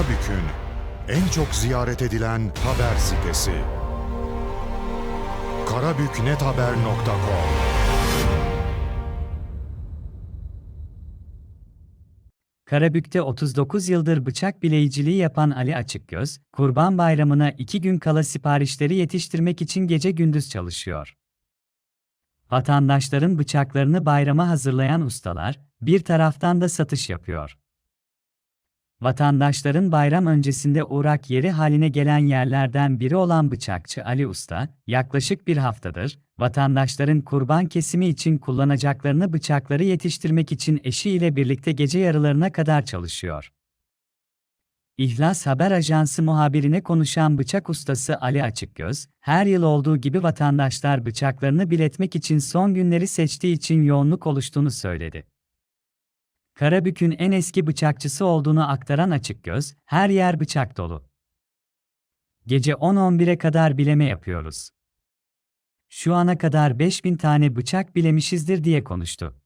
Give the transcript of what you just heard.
Karabük'ün en çok ziyaret edilen haber sitesi. karabüknethaber.com Karabük'te 39 yıldır bıçak bileyiciliği yapan Ali Açıkgöz, Kurban Bayramı'na iki gün kala siparişleri yetiştirmek için gece gündüz çalışıyor. Vatandaşların bıçaklarını bayrama hazırlayan ustalar, bir taraftan da satış yapıyor. Vatandaşların bayram öncesinde uğrak yeri haline gelen yerlerden biri olan bıçakçı Ali Usta, yaklaşık bir haftadır, vatandaşların kurban kesimi için kullanacaklarını bıçakları yetiştirmek için eşiyle birlikte gece yarılarına kadar çalışıyor. İhlas Haber Ajansı muhabirine konuşan bıçak ustası Ali Açıkgöz, her yıl olduğu gibi vatandaşlar bıçaklarını biletmek için son günleri seçtiği için yoğunluk oluştuğunu söyledi. Karabük'ün en eski bıçakçısı olduğunu aktaran Açıkgöz, her yer bıçak dolu. Gece 10-11'e kadar bileme yapıyoruz. Şu ana kadar 5000 tane bıçak bilemişizdir diye konuştu.